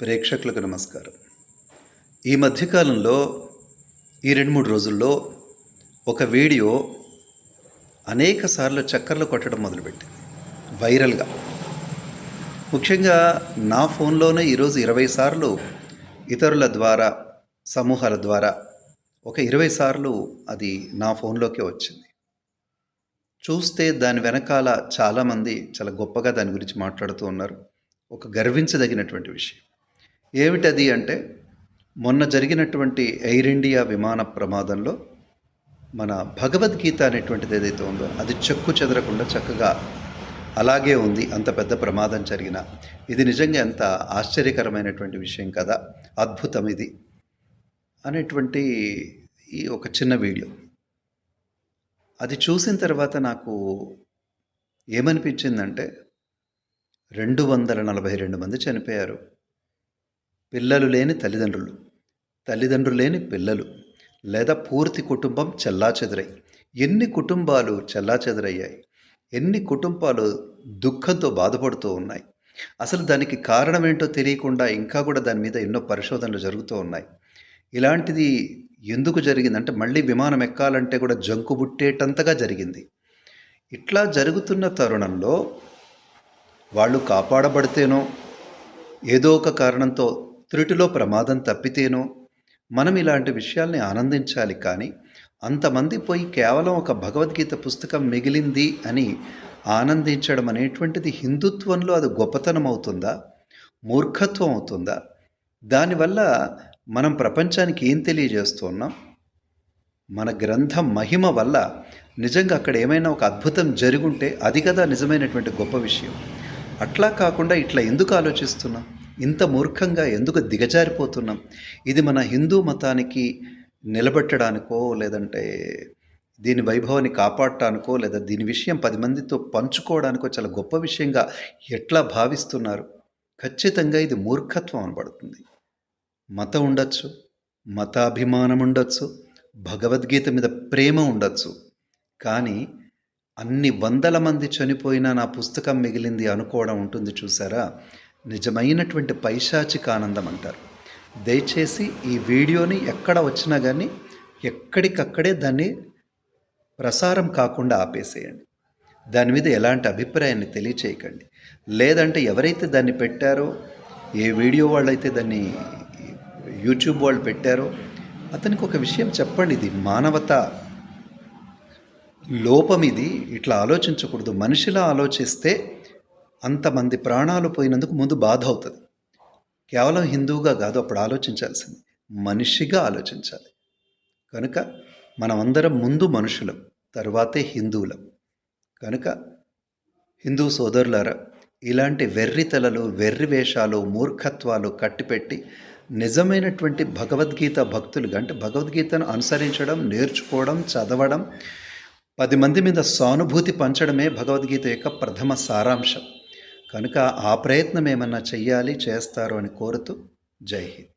ప్రేక్షకులకు నమస్కారం. ఈ మధ్యకాలంలో ఈ రెండు మూడు రోజుల్లో ఒక వీడియో అనేక సార్లు చక్కర్లు కొట్టడం మొదలుపెట్టింది. వైరల్గా. ముఖ్యంగా నా ఫోన్లోనే ఈరోజు ఇరవై సార్లు ఇతరుల ద్వారా సమూహాల ద్వారా ఒక ఇరవై సార్లు అది నా ఫోన్లోకే వచ్చింది. చూస్తే దాని వెనకాల చాలామంది చాలా గొప్పగా దాని గురించి మాట్లాడుతూ ఉన్నారు. ఒక గర్వించదగినటువంటి విషయం. ఏమిటది అంటే మొన్న జరిగినటువంటి ఎయిర్ ఇండియా విమాన ప్రమాదంలో మన భగవద్గీత అనేటువంటిది ఏదైతే ఉందో అది చెక్కు చెదరకుండా చక్కగా అలాగే ఉంది అంత పెద్ద ప్రమాదం జరిగిన. ఇది నిజంగా ఎంత ఆశ్చర్యకరమైనటువంటి విషయం కదా అద్భుతం ఇది అనేటువంటి ఈ ఒక చిన్న వీడియో. అది చూసిన తర్వాత నాకు ఏమనిపించిందంటే రెండు వందల నలభై రెండు మంది చనిపోయారు. పిల్లలు లేని తల్లిదండ్రులు. తల్లిదండ్రులు లేని పిల్లలు. లేదా పూర్తి కుటుంబం చెల్లాచెదరై. ఎన్ని కుటుంబాలు చెల్లాచెదురయ్యాయి? ఎన్ని కుటుంబాలు దుఃఖంతో బాధపడుతూ ఉన్నాయి? అసలు దానికి కారణం ఏంటో తెలియకుండా ఇంకా కూడా దాని మీద ఎన్నో పరిశోధనలు జరుగుతూ ఉన్నాయి. ఇలాంటిది ఎందుకు జరిగిందంటే మళ్ళీ విమానం ఎక్కాలంటే కూడా జంకు బుట్టేటంతగా జరిగింది. ఇట్లా జరుగుతున్న తరుణంలో వాళ్ళు కాపాడబడితేనో ఏదో ఒక కారణంతో త్రుటిలో ప్రమాదం తప్పితేనో మనం ఇలాంటి విషయాల్ని ఆనందించాలి కానీ అంతమంది పోయి కేవలం ఒక భగవద్గీత పుస్తకం మిగిలింది అని ఆనందించడం అనేటువంటిది హిందుత్వంలో అది గొప్పతనం అవుతుందా? మూర్ఖత్వం అవుతుందా? దానివల్ల మనం ప్రపంచానికి ఏం తెలియజేస్తున్నాం? మన గ్రంథం మహిమ వల్ల నిజంగా అక్కడ ఏమైనా ఒక అద్భుతం జరుగుంటే అది కదా నిజమైనటువంటి గొప్ప విషయం. అట్లా కాకుండా ఇట్లా ఎందుకు ఆలోచిస్తున్నాం? ఇంత మూర్ఖంగా ఎందుకు దిగజారిపోతున్నాం? ఇది మన హిందూ మతానికి నిలబెట్టడానికో లేదంటే దీని వైభవాన్ని కాపాడటానికో లేదా దీని విషయం పది మందితో పంచుకోవడానికో చాలా గొప్ప విషయంగా ఎట్లా భావిస్తున్నారు? ఖచ్చితంగా ఇది మూర్ఖత్వం అనబడుతుంది. మతం ఉండొచ్చు మతాభిమానం ఉండొచ్చు భగవద్గీత మీద ప్రేమ ఉండొచ్చు. కానీ అన్ని వందల మంది చనిపోయినా నా పుస్తకం మిగిలింది అనుకోవడం ఉంటుంది చూసారా? నిజమైనటువంటి పైశాచిక ఆనందం అంటారు. దయచేసి ఈ వీడియోని ఎక్కడ వచ్చినా కానీ ఎక్కడికక్కడే దాన్ని ప్రసారం కాకుండా ఆపేసేయండి. దాని మీద ఎలాంటి అభిప్రాయాన్ని తెలియచేయకండి. లేదంటే ఎవరైతే దాన్ని పెట్టారో ఏ వీడియో వాళ్ళైతే దాన్ని యూట్యూబ్ వాళ్ళు పెట్టారో అతనికి ఒక విషయం చెప్పండి. ఇది మానవత లోపం ఇది. ఇట్లా ఆలోచించకూడదు. మనిషిలా ఆలోచిస్తే అంతమంది ప్రాణాలు పోయినందుకు ముందు బాధ అవుతుంది కేవలం హిందువుగా కాదు అప్పుడు ఆలోచించాల్సింది. మనిషిగా ఆలోచించాలి. కనుక మనమందరం ముందు మనుషులం తరువాతే హిందువులం. కనుక హిందూ సోదరులారా ఇలాంటి వెర్రితలలు వెర్రి వేషాలు మూర్ఖత్వాలు కట్టిపెట్టి నిజమైనటువంటి భగవద్గీత భక్తులు అంటే భగవద్గీతను అనుసరించడం నేర్చుకోవడం చదవడం పది మంది మీద సానుభూతి పంచడమే భగవద్గీత యొక్క ప్రథమ సారాంశం. కనుక ఆ ప్రయత్నం ఏమన్నా చెయ్యాలి చేస్తారు అని కోరుతూ జై హింద్.